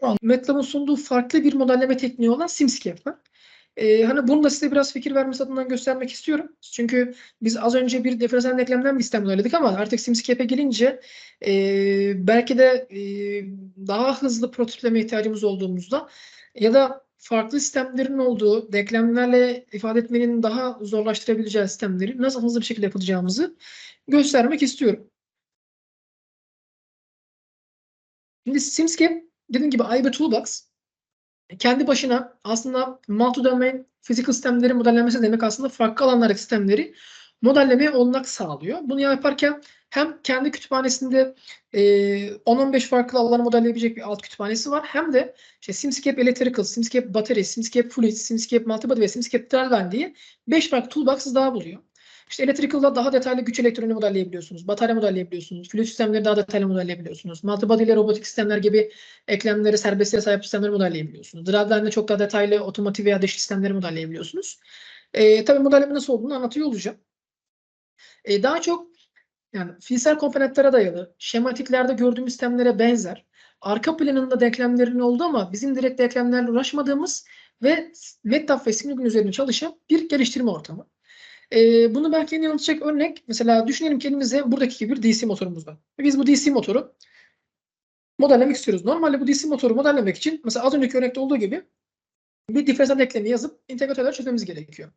Şu an MATLAB'ın sunduğu farklı bir modelleme tekniği olan SimScape var. Ee, hani bunu da size biraz fikir vermesi adından göstermek istiyorum. Çünkü biz az önce bir diferansiyel denklemden bir sistem modelledik ama artık SimScape'e gelince e, belki de e, daha hızlı prototipleme ihtiyacımız olduğumuzda ya da farklı sistemlerin olduğu, denklemlerle ifade etmenin daha zorlaştırabileceği sistemleri nasıl hızlı bir şekilde yapacağımızı göstermek istiyorum. Şimdi SimScape dediğim gibi bir toolbox. Kendi başına aslında multi-domain physical sistemleri modellemesi demek aslında farklı alanlardaki sistemleri modellemeye olanak sağlıyor. Bunu yaparken hem kendi kütüphanesinde e, 10-15 farklı alanı modelleyebilecek bir alt kütüphanesi var. Hem de işte SimScape Electrical, SimScape Battery, SimScape Fluid, SimScape Multibody ve SimScape Driveline diye 5 farklı toolbox daha buluyor. İşte Electrical'da daha detaylı güç elektronu modelleyebiliyorsunuz. Batarya modelleyebiliyorsunuz. Fluid sistemleri daha detaylı modelleyebiliyorsunuz. Multibody ile robotik sistemler gibi eklemleri serbestliğe sahip sistemleri modelleyebiliyorsunuz. Driveline'de çok daha detaylı otomotiv veya dış sistemleri modelleyebiliyorsunuz. E, tabii modelleme nasıl olduğunu anlatıyor olacağım. E, daha çok yani fiziksel komponentlere dayalı, şematiklerde gördüğümüz sistemlere benzer, arka planında denklemlerin olduğu ama bizim direkt denklemlerle uğraşmadığımız ve MATLAB ve Simulink üzerinde çalışan bir geliştirme ortamı. Ee, bunu belki en yanıltacak örnek mesela düşünelim ki elimizde buradaki gibi bir DC motorumuz var. Biz bu DC motoru modellemek istiyoruz. Normalde bu DC motoru modellemek için mesela az önceki örnekte olduğu gibi bir diferansiyel denklemi yazıp integratörler çözmemiz gerekiyor.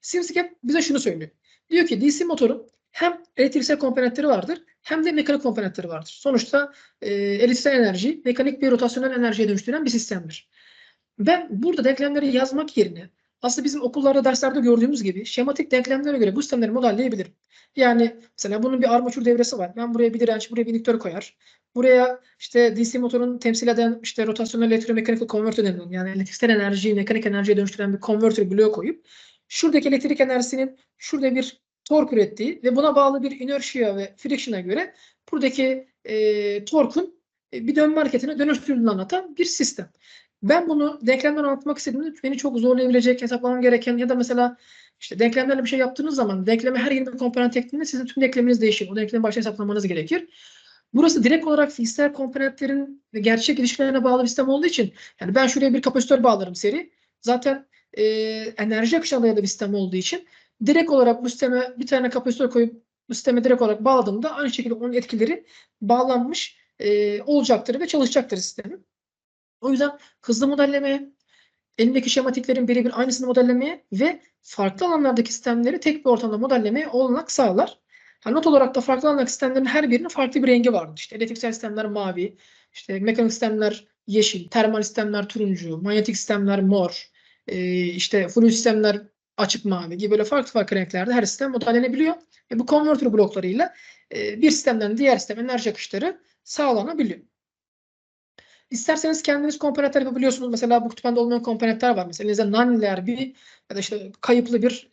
SimScape bize şunu söylüyor. Diyor ki DC motorun hem elektriksel komponentleri vardır hem de mekanik komponentleri vardır. Sonuçta e, elektriksel enerji mekanik bir rotasyonel enerjiye dönüştüren bir sistemdir. Ben burada denklemleri yazmak yerine aslında bizim okullarda derslerde gördüğümüz gibi şematik denklemlere göre bu sistemleri modelleyebilirim. Yani mesela bunun bir armaçur devresi var. Ben buraya bir direnç, buraya bir indüktör koyar. Buraya işte DC motorun temsil eden işte rotasyonel elektromekanik konvertör denilen yani elektriksel enerjiyi mekanik enerjiye dönüştüren bir konvertör bloğu koyup şuradaki elektrik enerjisinin şurada bir tork ürettiği ve buna bağlı bir inertia ve friction'a göre buradaki e, torkun bir dönme hareketine dönüştürüldüğünü anlatan bir sistem. Ben bunu denklemden anlatmak istediğimde beni çok zorlayabilecek, hesaplamam gereken ya da mesela işte denklemlerle bir şey yaptığınız zaman denkleme her yeni bir komponent eklediğinde sizin tüm denkleminiz değişir. O denklemi başta hesaplamanız gerekir. Burası direkt olarak fiziksel komponentlerin gerçek ilişkilerine bağlı bir sistem olduğu için yani ben şuraya bir kapasitör bağlarım seri. Zaten e, enerji akışına dayalı bir sistem olduğu için direkt olarak bu sisteme bir tane kapasitör koyup bu sisteme direkt olarak bağladığımda aynı şekilde onun etkileri bağlanmış e, olacaktır ve çalışacaktır sistemin. O yüzden hızlı modellemeye, elimdeki şematiklerin birebir aynısını modellemeye ve farklı alanlardaki sistemleri tek bir ortamda modellemeye olanak sağlar. Yani not olarak da farklı alandaki sistemlerin her birinin farklı bir rengi vardır. İşte elektriksel sistemler mavi, işte mekanik sistemler yeşil, termal sistemler turuncu, manyetik sistemler mor, e, işte fluid sistemler açık mavi gibi böyle farklı farklı renklerde her sistem modellenebiliyor. Ve bu konvertör bloklarıyla e, bir sistemden diğer sistem enerji akışları sağlanabiliyor. İsterseniz kendiniz komponentler yapabiliyorsunuz. Mesela bu kütüphanede olmayan komponentler var. Mesela elinizde non-linear bir ya da işte kayıplı bir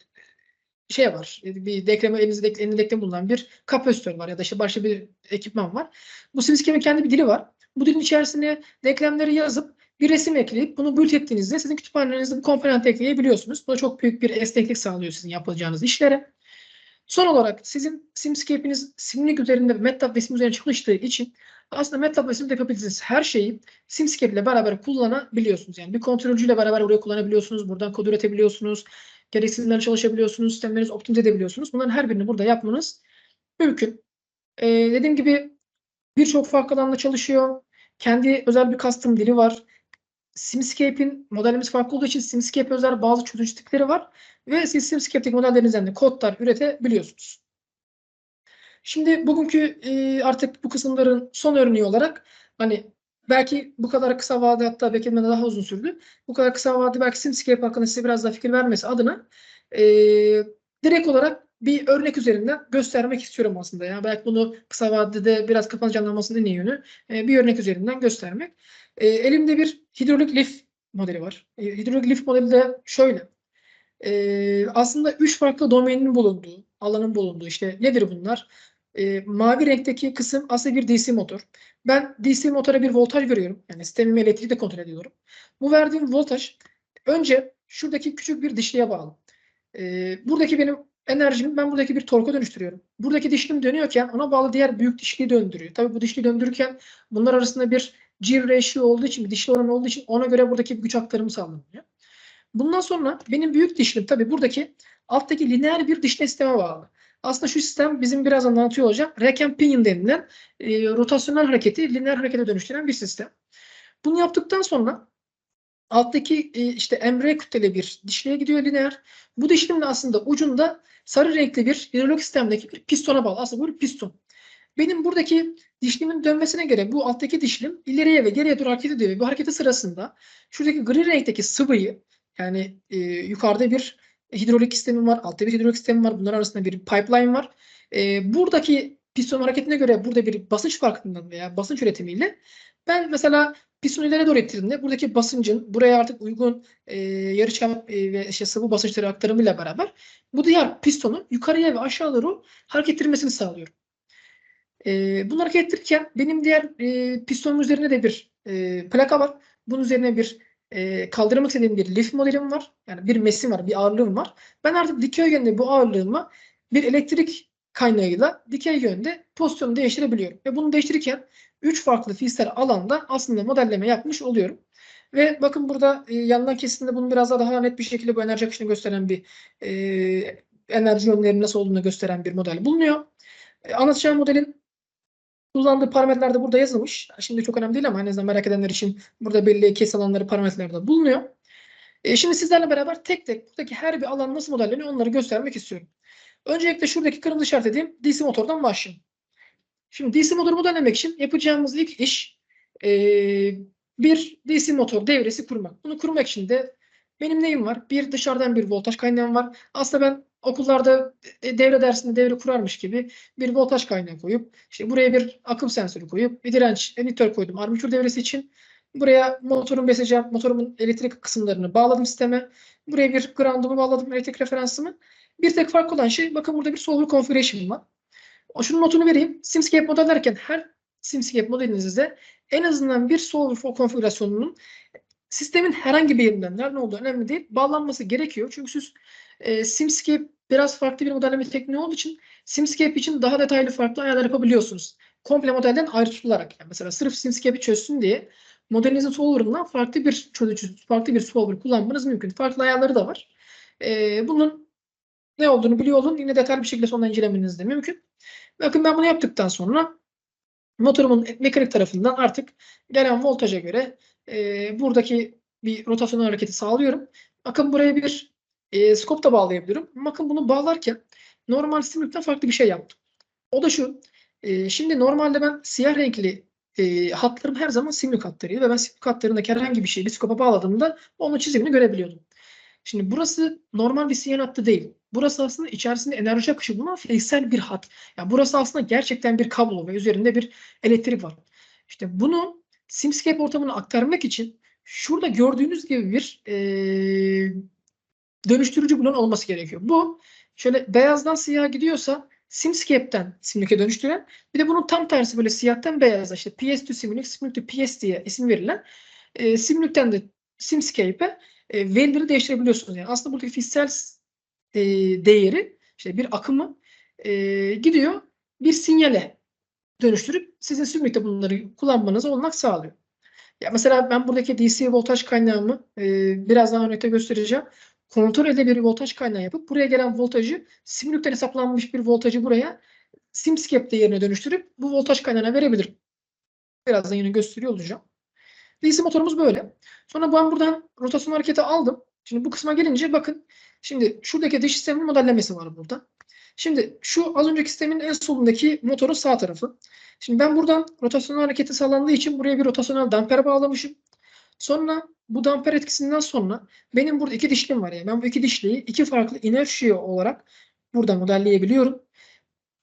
şey var. Bir denkleme elinizde, elinizde denklem bulunan bir kapasitör var ya da işte başka bir ekipman var. Bu SimScape'in kendi bir dili var. Bu dilin içerisine denklemleri yazıp bir resim ekleyip bunu build ettiğinizde sizin kütüphanenizde bu komponent ekleyebiliyorsunuz. Bu da çok büyük bir esneklik sağlıyor sizin yapacağınız işlere. Son olarak sizin SimScape'iniz Simlik üzerinde MATLAB ve Sim üzerine çalıştığı için aslında MATLAB ve Sim'de yapabildiğiniz her şeyi SimScape ile beraber kullanabiliyorsunuz. Yani bir kontrolcüyle beraber buraya kullanabiliyorsunuz. Buradan kod üretebiliyorsunuz. Gereksinimlerle çalışabiliyorsunuz. Sistemlerinizi optimize edebiliyorsunuz. Bunların her birini burada yapmanız mümkün. Ee, dediğim gibi birçok farklı alanda çalışıyor. Kendi özel bir custom dili var. SimScape'in modelimiz farklı olduğu için SimScape özel bazı çözücü tipleri var. Ve siz SimScape'deki modellerinizden de kodlar üretebiliyorsunuz. Şimdi bugünkü e, artık bu kısımların son örneği olarak hani belki bu kadar kısa vade hatta bekleme daha uzun sürdü. Bu kadar kısa vade belki SimScape hakkında size biraz daha fikir vermesi adına e, direkt olarak bir örnek üzerinden göstermek istiyorum aslında. Yani belki bunu kısa vadede biraz kafanız canlanmasının en iyi yönü e, bir örnek üzerinden göstermek. E, elimde bir hidrolik lif modeli var. E, hidrolik lif modeli de şöyle. E, aslında üç farklı domainin bulunduğu, alanın bulunduğu işte nedir bunlar? E, mavi renkteki kısım aslında bir DC motor. Ben DC motora bir voltaj veriyorum. Yani sistemimi elektriği de kontrol ediyorum. Bu verdiğim voltaj önce şuradaki küçük bir dişliye bağlı. E, buradaki benim enerjimi ben buradaki bir torka dönüştürüyorum. Buradaki dişlim dönüyorken ona bağlı diğer büyük dişliği döndürüyor. Tabii bu dişliği döndürürken bunlar arasında bir Ratio olduğu için, dişli oranı olduğu için ona göre buradaki güç aktarımı sağlanıyor. Bundan sonra benim büyük dişlim tabii buradaki alttaki lineer bir dişli sisteme bağlı. Aslında şu sistem bizim biraz anlatıyor olacağım. Rack and pinion denilen e, rotasyonel hareketi lineer harekete dönüştüren bir sistem. Bunu yaptıktan sonra alttaki e, işte embre kütleli bir dişliye gidiyor lineer. Bu dişlimin aslında ucunda sarı renkli bir hidrolik sistemdeki bir pistona bağlı. Aslında bu bir piston. Benim buradaki dişlimin dönmesine göre bu alttaki dişlim ileriye ve geriye doğru hareket ediyor. Bu hareketi sırasında şuradaki gri renkteki sıvıyı yani e, yukarıda bir hidrolik sistemi var, altta bir hidrolik sistemi var. Bunlar arasında bir pipeline var. E, buradaki piston hareketine göre burada bir basınç farkından veya basınç üretimiyle ben mesela piston ileri doğru ittirdiğimde buradaki basıncın buraya artık uygun e, yarıçap e, ve işte sıvı basınçları aktarımıyla beraber bu diğer pistonu yukarıya ve aşağı doğru hareket ettirmesini sağlıyorum. E, bunu hareket ettirirken benim diğer e, pistonun üzerine de bir e, plaka var. Bunun üzerine bir e, kaldırmak istediğim bir lift modelim var. Yani bir mesim var, bir ağırlığım var. Ben artık dikey yönde bu ağırlığımı bir elektrik kaynağıyla dikey yönde pozisyonu değiştirebiliyorum. Ve bunu değiştirirken 3 farklı fiziksel alanda aslında modelleme yapmış oluyorum. Ve bakın burada e, yandan kesimde bunu biraz daha, daha net bir şekilde bu enerji akışını gösteren bir e, enerji yönlerinin nasıl olduğunu gösteren bir model bulunuyor. E, anlatacağım modelin kullandığı parametreler de burada yazılmış. Şimdi çok önemli değil ama en azından merak edenler için burada belli kes alanları parametrelerde bulunuyor. E, şimdi sizlerle beraber tek tek buradaki her bir alan nasıl modelleniyor onları göstermek istiyorum. Öncelikle şuradaki kırmızı işaretlediğim DC motordan başlayalım. Şimdi DC motoru modellemek için yapacağımız ilk iş e, bir DC motor devresi kurmak. Bunu kurmak için de benim neyim var? Bir dışarıdan bir voltaj kaynağım var. Aslında ben okullarda e, devre dersinde devre kurarmış gibi bir voltaj kaynağı koyup işte buraya bir akım sensörü koyup bir direnç emittör koydum armatür devresi için. Buraya motorun beseceğim, motorumun elektrik kısımlarını bağladım sisteme. Buraya bir ground'umu bağladım, elektrik referansımı. Bir tek fark olan şey, bakın burada bir solver configuration var. O şunun notunu vereyim. Simscape modellerken her Simscape modelinizde en azından bir solver konfigürasyonunun sistemin herhangi bir yerinden nerede olduğu önemli değil. Bağlanması gerekiyor. Çünkü siz e, Simscape biraz farklı bir modelleme tekniği olduğu için Simscape için daha detaylı farklı ayarlar yapabiliyorsunuz. Komple modelden ayrı tutularak. Yani mesela sırf Simscape'i çözsün diye modelinizin solver'ından farklı bir çözücü, farklı bir solver kullanmanız mümkün. Farklı ayarları da var. E, bunun ne olduğunu biliyor olun. Yine detaylı bir şekilde sonra incelemeniz de mümkün. Bakın ben bunu yaptıktan sonra motorumun mekanik tarafından artık gelen voltaja göre e, buradaki bir rotasyonel hareketi sağlıyorum. Bakın buraya bir e, scope da bağlayabilirim. Bakın bunu bağlarken normal simülükten farklı bir şey yaptım. O da şu. E, şimdi normalde ben siyah renkli e, hatlarım her zaman simlik hatlarıydı ve ben simlik hatlarındaki herhangi bir şeyi bir scope'a bağladığımda onun çizimini görebiliyordum. Şimdi burası normal bir sinyal hattı değil. Burası aslında içerisinde enerji akışı bulunan fiziksel bir hat. Yani burası aslında gerçekten bir kablo ve üzerinde bir elektrik var. İşte bunu Simscape ortamına aktarmak için şurada gördüğünüz gibi bir e, dönüştürücü bloğun olması gerekiyor. Bu şöyle beyazdan siyah gidiyorsa Simscape'den Simlik'e dönüştüren bir de bunun tam tersi böyle siyahtan beyaza işte PS to Simlik, Simlik PS diye isim verilen e, Simlik'ten de Simscape'e e, verileri değiştirebiliyorsunuz. Yani aslında buradaki fiziksel e, değeri işte bir akımı e, gidiyor bir sinyale dönüştürüp sizin Simlik'te bunları kullanmanızı olanak sağlıyor. Ya mesela ben buradaki DC voltaj kaynağımı e, birazdan örnekte göstereceğim. Kontrol edebilir bir voltaj kaynağı yapıp buraya gelen voltajı Simlik'ten hesaplanmış bir voltajı buraya Simscape değerine dönüştürüp bu voltaj kaynağına verebilirim. Birazdan yine gösteriyor olacağım. DC motorumuz böyle. Sonra ben buradan rotasyon hareketi aldım. Şimdi bu kısma gelince bakın. Şimdi şuradaki dış sistemin modellemesi var burada. Şimdi şu az önceki sistemin en solundaki motorun sağ tarafı. Şimdi ben buradan rotasyonel hareketi sağlandığı için buraya bir rotasyonel damper bağlamışım. Sonra bu damper etkisinden sonra benim burada iki dişlim var. Yani ben bu iki dişliyi iki farklı inerşiye olarak burada modelleyebiliyorum.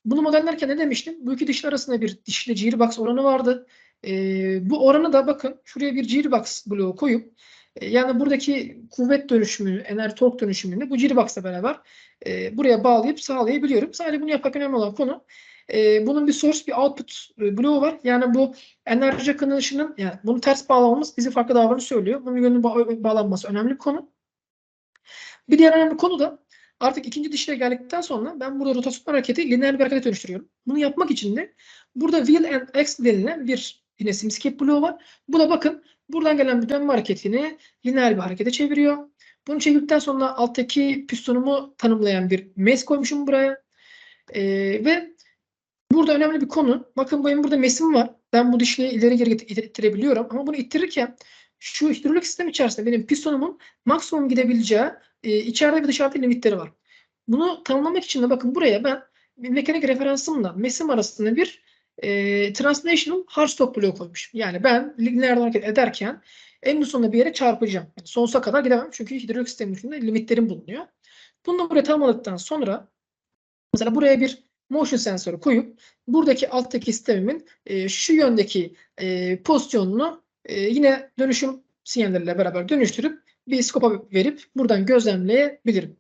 Bunu modellerken ne demiştim? Bu iki dişli arasında bir dişli gearbox oranı vardı. E, bu oranı da bakın şuraya bir gearbox bloğu koyup e, yani buradaki kuvvet dönüşümünü, enerji tork dönüşümünü bu gearbox'la beraber e, buraya bağlayıp sağlayabiliyorum. Sadece bunu yapmak önemli olan konu e, bunun bir source bir output bloğu var. Yani bu enerji akınışının yani bunu ters bağlamamız bizi farklı davranış söylüyor. Bunun yönünün ba bağlanması önemli bir konu. Bir diğer önemli konu da artık ikinci dişliğe geldikten sonra ben burada rotasyon hareketi lineer bir harekete dönüştürüyorum. Bunu yapmak için de burada wheel and x denilen bir yine simskip bloğu var. Bu da bakın buradan gelen bir dönme hareketini lineer bir harekete çeviriyor. Bunu çevirdikten sonra alttaki pistonumu tanımlayan bir mes koymuşum buraya. Ee, ve burada önemli bir konu. Bakın benim burada mesim var. Ben bu dişliği ileri geri it- ittirebiliyorum. Ama bunu ittirirken şu hidrolik sistem içerisinde benim pistonumun maksimum gidebileceği e, içeride ve dışarıda limitleri var. Bunu tanımlamak için de bakın buraya ben mekanik referansımla mesim arasında bir e, translational hard stop bloğu koymuşum. Yani ben lineer hareket ederken en sonunda bir yere çarpacağım. Yani sonsuza kadar gidemem çünkü hidrolik sistemin içinde limitlerim bulunuyor. Bunu da buraya tanımladıktan sonra mesela buraya bir motion sensörü koyup buradaki alttaki sistemimin e, şu yöndeki e, pozisyonunu e, yine dönüşüm sinyalleriyle beraber dönüştürüp bir skopa verip buradan gözlemleyebilirim.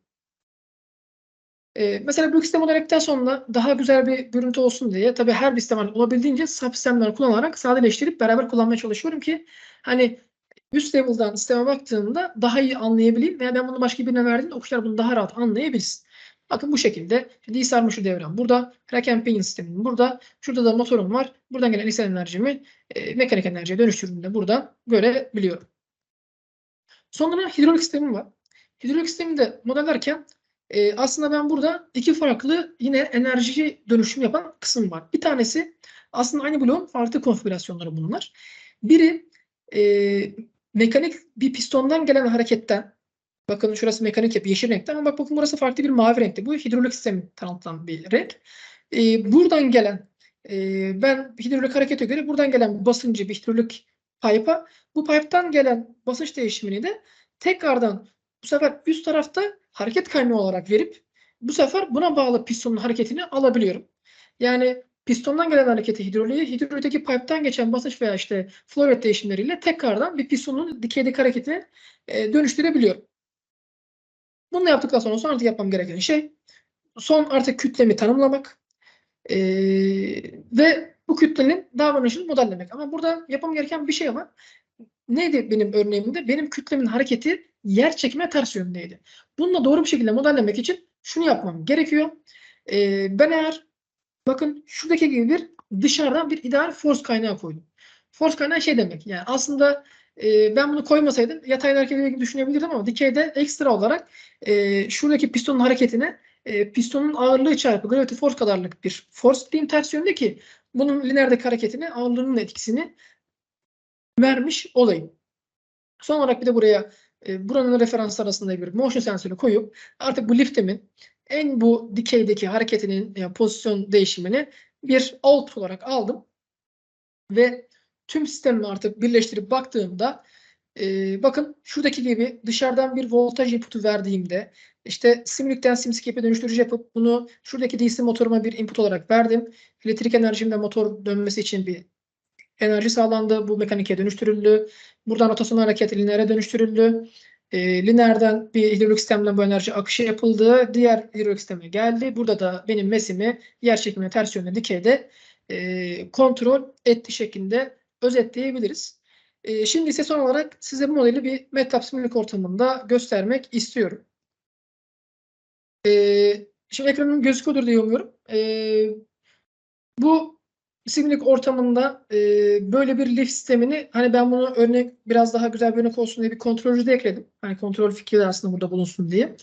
E, mesela bu sistem olaraktan sonra daha güzel bir görüntü olsun diye tabii her bir sistem olabildiğince subsistemler kullanarak sadeleştirip beraber kullanmaya çalışıyorum ki hani üst level'dan sisteme baktığımda daha iyi anlayabileyim veya ben bunu başka birine verdiğimde okuşlar bunu daha rahat anlayabilsin. Bakın bu şekilde D sarmışı devren burada. Rack and pinion sistemim burada. Şurada da motorum var. Buradan gelen isel enerjimi e, mekanik enerjiye dönüştürdüğümde burada görebiliyorum. Sonra hidrolik sistemim var. Hidrolik sistemi de modellerken e, aslında ben burada iki farklı yine enerji dönüşüm yapan kısım var. Bir tanesi aslında aynı bloğun farklı konfigürasyonları bunlar. Biri e, mekanik bir pistondan gelen hareketten bakın şurası mekanik yapı yeşil renkte ama bak bakın burası farklı bir mavi renkte. Bu hidrolik sistemi tanıtılan bir renk. E, buradan gelen e, ben hidrolik harekete göre buradan gelen basıncı bir hidrolik pipe'a bu pipe'tan gelen basınç değişimini de tekrardan bu sefer üst tarafta hareket kaynağı olarak verip bu sefer buna bağlı pistonun hareketini alabiliyorum. Yani pistondan gelen hareketi hidroliğe, hidrolikteki pipe'tan geçen basınç veya işte flow değişimleriyle tekrardan bir pistonun dikeydeki hareketine e, dönüştürebiliyorum. Bunu yaptıktan sonra son artık yapmam gereken şey son artık kütlemi tanımlamak e, ve bu kütlenin davranışını modellemek. Ama burada yapmam gereken bir şey var. Neydi benim örneğimde? Benim kütlemin hareketi yer çekime ters yöndeydi. Bununla doğru bir şekilde modellemek için şunu yapmam gerekiyor. E, ben eğer bakın şuradaki gibi bir dışarıdan bir ideal force kaynağı koydum. Force kaynağı şey demek yani aslında e, ben bunu koymasaydım yatay hareketi gibi düşünebilirdim ama dikeyde ekstra olarak e, şuradaki pistonun hareketine e, pistonun ağırlığı çarpı gravity force kadarlık bir force diyeyim ters yönde ki bunun lineerdeki hareketine ağırlığının etkisini vermiş olayım. Son olarak bir de buraya e, buranın referans arasında bir motion sensörü koyup artık bu liftimin en bu dikeydeki hareketinin yani pozisyon değişimini bir output olarak aldım. Ve tüm sistemi artık birleştirip baktığımda e, bakın şuradaki gibi dışarıdan bir voltaj inputu verdiğimde işte simlikten simskip'e dönüştürücü yapıp bunu şuradaki DC motoruma bir input olarak verdim. Elektrik enerjimle motor dönmesi için bir enerji sağlandı. Bu mekanike dönüştürüldü. Buradan rotasyon hareketi lineere dönüştürüldü. E, lineerden bir hidrolik sistemden bu enerji akışı yapıldı. Diğer hidrolik sisteme geldi. Burada da benim mesimi yer çekimine ters yönde dikeyde e, kontrol etti şeklinde özetleyebiliriz. E, şimdi ise son olarak size bu modeli bir MATLAB ortamında göstermek istiyorum. E, şimdi ekranım gözüküyordur diye umuyorum. E, bu simülik ortamında e, böyle bir lift sistemini hani ben bunu örnek biraz daha güzel bir örnek olsun diye bir kontrolcü de ekledim. Hani kontrol fikri de aslında burada bulunsun diye.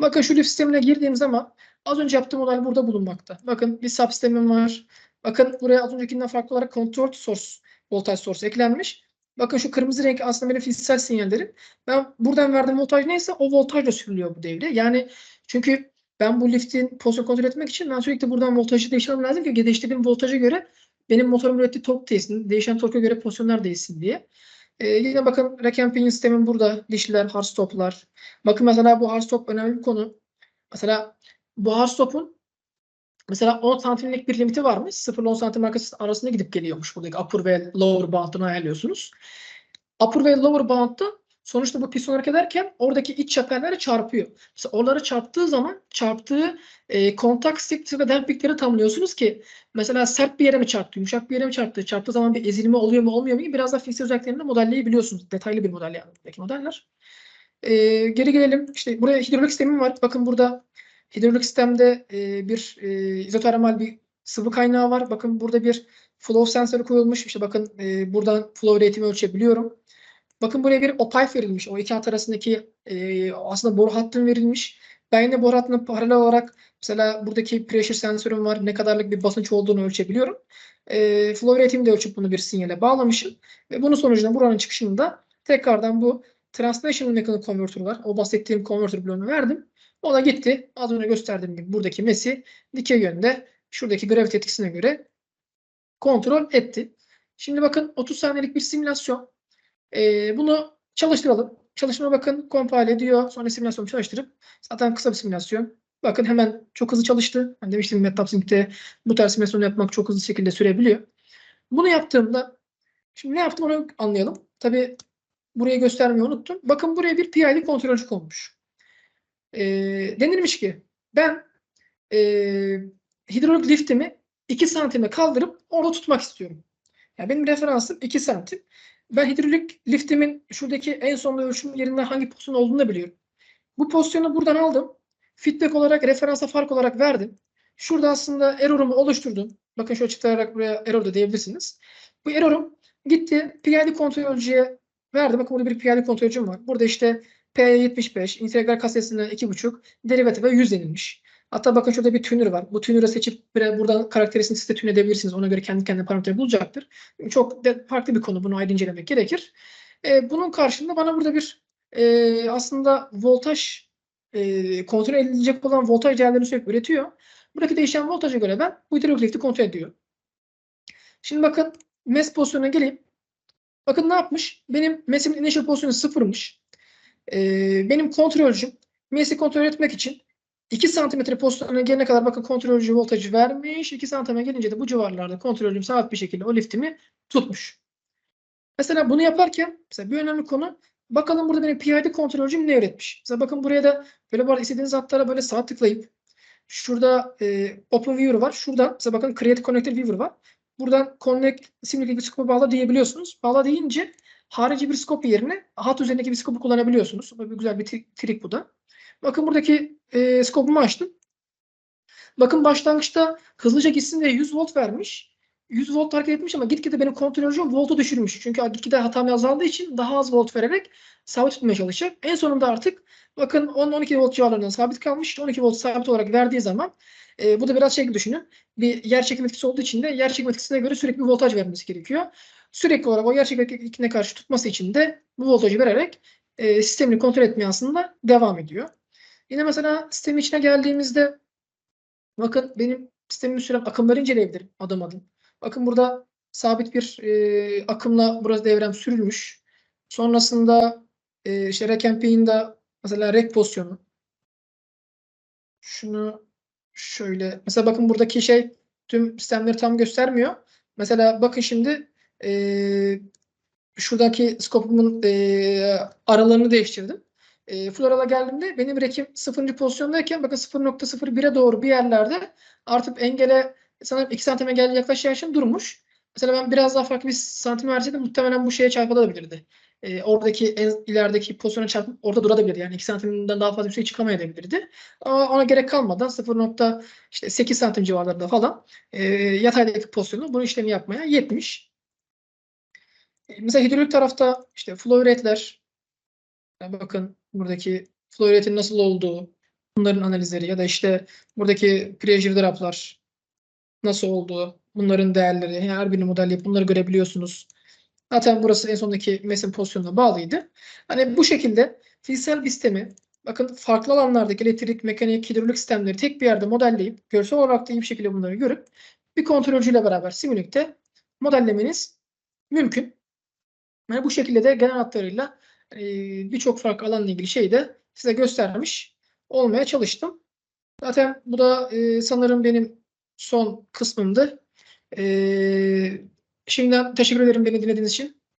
Bakın şu lift sistemine girdiğim zaman az önce yaptığım olay burada bulunmakta. Bakın bir subsistemim var. Bakın buraya az öncekinden farklı olarak control source, voltaj source eklenmiş. Bakın şu kırmızı renk aslında benim fiziksel sinyallerim. Ben buradan verdiğim voltaj neyse o voltajla sürülüyor bu devre. Yani çünkü ben bu liftin pozisyon kontrol etmek için ben sürekli buradan voltajı değiştirmem lazım ki değiştirdiğim voltaja göre benim motorum ürettiği tork değilsin. Değişen torka göre pozisyonlar değilsin diye. Ee, yine bakın rack and pinion sistemin burada dişliler, hard stoplar. Bakın mesela bu hard stop önemli bir konu. Mesela bu hard stop'un mesela 10 santimlik bir limiti varmış. 0 ile 10 santim arasında gidip geliyormuş buradaki upper ve lower bound'ını ayarlıyorsunuz. Upper ve lower bound'da sonuçta bu piston hareket ederken oradaki iç çeperlere çarpıyor. Mesela oralara çarptığı zaman çarptığı e, kontak strict'i ve dampingleri tamamlıyorsunuz ki mesela sert bir yere mi çarptı, yumuşak bir yere mi çarptı, çarptığı zaman bir ezilme oluyor mu olmuyor mu gibi biraz da fiziksel özelliklerini de modelleyebiliyorsunuz. Detaylı bir model yani buradaki modeller. E, geri gelelim. İşte buraya hidrolik sistemim var. Bakın burada hidrolik sistemde e, bir e, izotermal bir sıvı kaynağı var. Bakın burada bir flow sensörü koyulmuş. İşte bakın e, buradan flow rate'imi ölçebiliyorum. Bakın buraya bir opay verilmiş. O iki hat arasındaki e, aslında boru hattım verilmiş. Ben yine boru hattına paralel olarak mesela buradaki pressure sensörüm var. Ne kadarlık bir basınç olduğunu ölçebiliyorum. E, flow rate'imi de ölçüp bunu bir sinyale bağlamışım. Ve bunun sonucunda buranın çıkışında tekrardan bu Translational Mechanical Converter var. O bahsettiğim converter bloğunu verdim. O da gitti. Az önce gösterdiğim gibi buradaki mesi dikey yönde şuradaki gravite etkisine göre kontrol etti. Şimdi bakın 30 saniyelik bir simülasyon. Ee, bunu çalıştıralım. Çalışma bakın compile ediyor. Sonra simülasyonu çalıştırıp zaten kısa bir simülasyon. Bakın hemen çok hızlı çalıştı. Ben demiştim MATLAB Sync'te bu tarz simülasyon yapmak çok hızlı şekilde sürebiliyor. Bunu yaptığımda şimdi ne yaptım onu anlayalım. Tabii burayı göstermeyi unuttum. Bakın buraya bir PID kontrolcü konmuş. E, denilmiş ki ben e, hidrolik liftimi 2 santime kaldırıp orada tutmak istiyorum. Yani benim referansım 2 santim. Ben hidrolik liftimin şuradaki en sonunda ölçüm yerinde hangi pozisyon olduğunu biliyorum. Bu pozisyonu buradan aldım. Feedback olarak referansa fark olarak verdim. Şurada aslında error'umu oluşturdum. Bakın şöyle çıkararak buraya error da diyebilirsiniz. Bu error'um gitti PID kontrolcüye verdim. Bakın burada bir PID kontrolcüm var. Burada işte P75, integral kasesine 2.5, derivative 100 denilmiş. Hatta bakın şurada bir tuner var. Bu tuner'ı seçip buradan karakterisini siz de tune edebilirsiniz. Ona göre kendi kendine parametre bulacaktır. Çok farklı bir konu. Bunu ayrı incelemek gerekir. E, bunun karşılığında bana burada bir e, aslında voltaj e, kontrol edilecek olan voltaj değerlerini sürekli üretiyor. Buradaki değişen voltaja göre ben bu hidrolikti kontrol ediyor. Şimdi bakın MES pozisyonuna geleyim. Bakın ne yapmış? Benim MES'imin initial pozisyonu sıfırmış. Ee, benim kontrolcüm MES'i kontrol etmek için 2 santimetre pozisyonuna gelene kadar bakın kontrolcü voltajı vermiş. 2 santime gelince de bu civarlarda kontrolcüm sabit bir şekilde o liftimi tutmuş. Mesela bunu yaparken mesela bir önemli konu bakalım burada benim PID kontrolcüm ne üretmiş. Mesela bakın buraya da böyle bu arada istediğiniz hatlara böyle sağ tıklayıp şurada e, Open Viewer var. Şurada mesela bakın Create Connected Viewer var. Buradan Connect simülik bir scope'u bağla diyebiliyorsunuz. Bağla deyince harici bir scope yerine hat üzerindeki bir scope'u kullanabiliyorsunuz. Bu güzel bir tri- trik bu da. Bakın buradaki e, scope'umu açtım. Bakın başlangıçta hızlıca gitsin diye 100 volt vermiş. 100 volt hareket etmiş ama gitgide benim kontrolcüm voltu düşürmüş. Çünkü gitgide hatam azaldığı için daha az volt vererek sabit tutmaya çalışacak. En sonunda artık bakın 10-12 volt civarlarında sabit kalmış. İşte 12 volt sabit olarak verdiği zaman e, bu da biraz şey gibi düşünün. Bir yer çekim etkisi olduğu için de yer çekim etkisine göre sürekli bir voltaj vermesi gerekiyor. Sürekli olarak o yer çekim etkisine karşı tutması için de bu voltajı vererek e, sistemini kontrol etmeye aslında devam ediyor. Yine mesela sistemin içine geldiğimizde bakın benim sistemimin süren akımları inceleyebilirim adım adım. Bakın burada sabit bir e, akımla burası devrem sürülmüş. Sonrasında e, işte rack mesela rack pozisyonu. Şunu şöyle mesela bakın buradaki şey tüm sistemleri tam göstermiyor. Mesela bakın şimdi e, şuradaki scope'umun e, aralarını değiştirdim. E, Floral'a geldiğimde benim rekim 0. pozisyondayken bakın 0.01'e doğru bir yerlerde artık engele sanırım 2 santim engelle yaklaşacağı için durmuş. Mesela ben biraz daha farklı bir santim verseydim muhtemelen bu şeye çarpılabilirdi. E, oradaki en ilerideki pozisyona çarpıp orada durabilirdi. Yani 2 santimden daha fazla yüksek çıkamayabilirdi. Ama ona gerek kalmadan 0.8 santim civarlarında falan e, yataydaki pozisyonu bu işlemi yapmaya yetmiş. E, Mesela hidrolik tarafta işte flow yani bakın buradaki flow nasıl olduğu bunların analizleri ya da işte buradaki pressure drop'lar nasıl olduğu bunların değerleri her birini modelleyip bunları görebiliyorsunuz. Zaten burası en sondaki mesin pozisyonuna bağlıydı. Hani bu şekilde fiziksel bir sistemi bakın farklı alanlardaki elektrik, mekanik, hidrolik sistemleri tek bir yerde modelleyip görsel olarak da iyi bir şekilde bunları görüp bir kontrolcüyle beraber simülikte modellemeniz mümkün. Yani bu şekilde de genel hatlarıyla e, birçok farklı alanla ilgili şeyi de size göstermiş olmaya çalıştım. Zaten bu da e, sanırım benim son kısmımdı. E, şimdiden teşekkür ederim beni dinlediğiniz için.